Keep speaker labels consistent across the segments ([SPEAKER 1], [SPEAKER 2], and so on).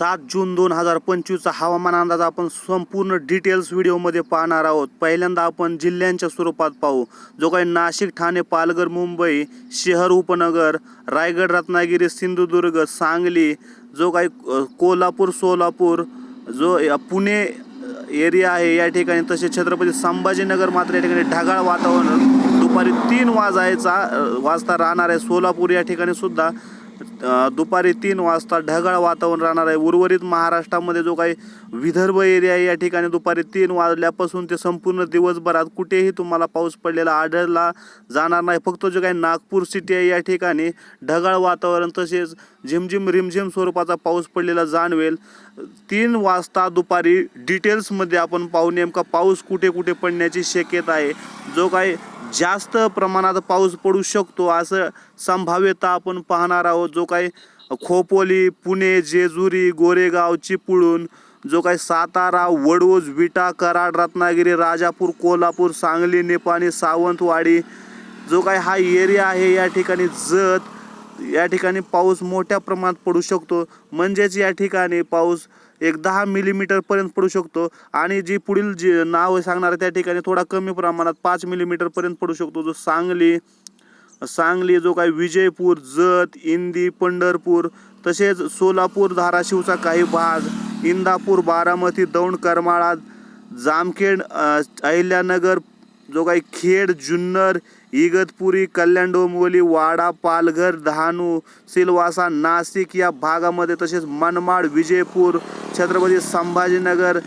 [SPEAKER 1] सात जून दोन हजार पंचवीसचा हवामान अंदाज आपण संपूर्ण डिटेल्स व्हिडिओमध्ये पाहणार आहोत. पहिल्यांदा आपण जिल्ह्यांच्या स्वरूपात पाहू. जो काही नाशिक ठाणे पालघर मुंबई शहर उपनगर रायगड रत्नागिरी सिंधुदुर्ग सांगली जो काही कोल्हापूर सोलापूर जो पुणे एरिया आहे या ठिकाणी तसे छत्रपती संभाजीनगर मात्र या ठिकाणी ढगाळ वातावरण. दुपारी तीन वाजायचा वाजता राहणार आहे. सोलापूर या ठिकाणी सुद्धा दुपारी तीन वाजता ढगाळ वातावरण राहणार आहे. उर्वरित महाराष्ट्रामध्ये जो काही विदर्भ एरिया आहे या ठिकाणी दुपारी तीन वाजल्यापासून ते संपूर्ण दिवसभरात कुठेही तुम्हाला पाऊस पडलेला आढळला जाणार नाही. फक्त जो काही नागपूर सिटी आहे या ठिकाणी ढगाळ वातावरण तसेच झिमझिम रिमझिम स्वरूपाचा पाऊस पडलेला जाणवेल. तीन वाजता दुपारी डिटेल्समध्ये आपण पाहू नेमका पाऊस कुठे कुठे पडण्याची शक्यता आहे. जो काही जास्त प्रमाणात पाऊस पडू शकतो असं संभाव्यता आपण पाहणार आहोत. जो काही खोपोली पुणे जेजुरी गोरेगाव चिपळूण जो काही सातारा वडोज विटा कराड रत्नागिरी राजापूर कोल्हापूर सांगली निपाणी सावंतवाडी जो काही हा एरिया आहे या ठिकाणी जत या ठिकाणी पाऊस मोठ्या प्रमाणात पडू शकतो. म्हणजेच या ठिकाणी पाऊस एक दहा मिलीमीटरपर्यंत पडू शकतो आणि जी पुढील जी नाव सांगणार आहे त्या ठिकाणी थोडा कमी प्रमाणात पाच मिलीमीटरपर्यंत पडू शकतो. जो सांगली सांगली जो काही विजयपूर जत इंदी पंढरपूर तसेच सोलापूर धाराशिवचा काही भाग इंदापूर बारामती दौंड करमाळा जामखेड अहिल्यानगर जो काही खेड जुन्नर इगतपुरी कल्याण डोंबिवली वाडा पालघर डहाणू सिलवासा नाशिक या भागामध्ये तसेच मनमाड विजयपूर छत्रपती संभाजीनगर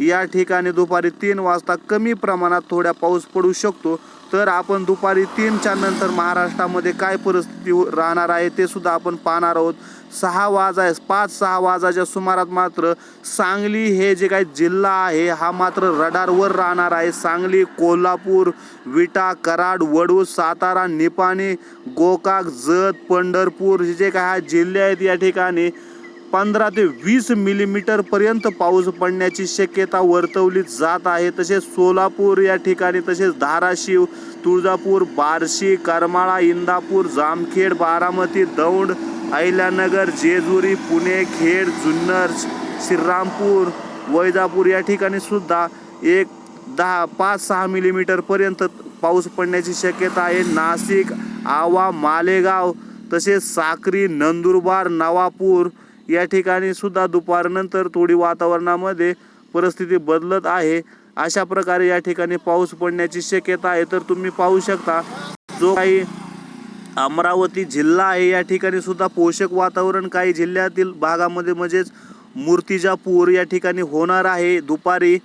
[SPEAKER 1] या ठिकाणी दुपारी तीन वाजता कमी प्रमाणात थोड्या पाऊस पडू शकतो. तर आपण दुपारी तीनच्या नंतर महाराष्ट्रामध्ये काय परिस्थिती हो- राहणार आहे ते सुद्धा आपण पाहणार आहोत. सहा वाजा पाच सहा वाजाच्या सुमारात मात्र सांगली हे जे काही जिल्हा आहे हा मात्र रडारवर राहणार आहे. सांगली कोल्हापूर विटा कराड वडू सातारा निपाणी गोकाक जत पंढरपूर हे जे काही हा जिल्हे आहेत या ठिकाणी पंधरा ते वीस मिलीमीटर पर्यंत पाऊस पडण्याची शक्यता वर्तवली जात आहे. तसेच सोलापूर या ठिकाणी तसेच धाराशिव तुळजापूर बार्शी करमाळा इंदापूर जामखेड बारामती दौंड अहिल्यानगर जेजुरी पुणे खेड जुन्नर श्रीरामपूर वैजापूर या ठिकाणी सुद्धा एक दहा पाच सहा मिलीमीटर पर्यंत पाऊस पडण्याची शक्यता आहे. नाशिक आवा मालेगाव तसेच साक्री नंदुरबार नवापूर या ठिकाणी सुद्धा दुपारनंतर थोडी वातावरणामध्ये परिस्थिती बदलत आहे. अशा प्रकारे या ठिकाणी पाऊस पडण्याची शक्यता आहे. तर तुम्ही पाहू शकता जो काही अमरावती जिल्हा आहे या ठिकाणी सुद्धा पोषक वातावरण काही जिल्ह्यातील भागामध्ये म्हणजेच मूर्तिजापूर या ठिकाणी होणार आहे. दुपारी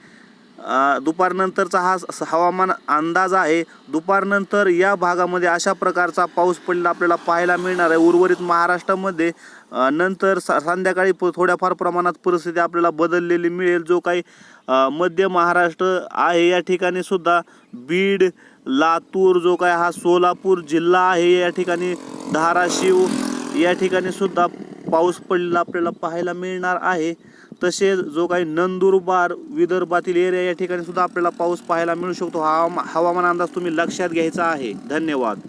[SPEAKER 1] दुपारनंतरचा हा हवामान अंदाज आहे. दुपारनंतर या भागामध्ये अशा प्रकारचा पाऊस पडलेला आपल्याला पाहायला मिळणार आहे. उर्वरित महाराष्ट्रामध्ये नंतर सा संध्याकाळी प- थोड्याफार प्रमाणात परिस्थिती आपल्याला बदललेली मिळेल. जो काही मध्य महाराष्ट्र आहे या ठिकाणी सुद्धा बीड लातूर जो काय हा सोलापूर जिल्हा आहे या ठिकाणी धाराशिव या ठिकाणी सुद्धा पाऊस पडलेला आपल्याला पाहायला मिळणार आहे. तसेच जो काही नंदुरबार विदर्भातील एरिया या ठिकाणी सुद्धा आपल्याला पाऊस पाहायला मिळू शकतो. हा हवामान अंदाज तुम्ही लक्षात घ्यायचा आहे. धन्यवाद.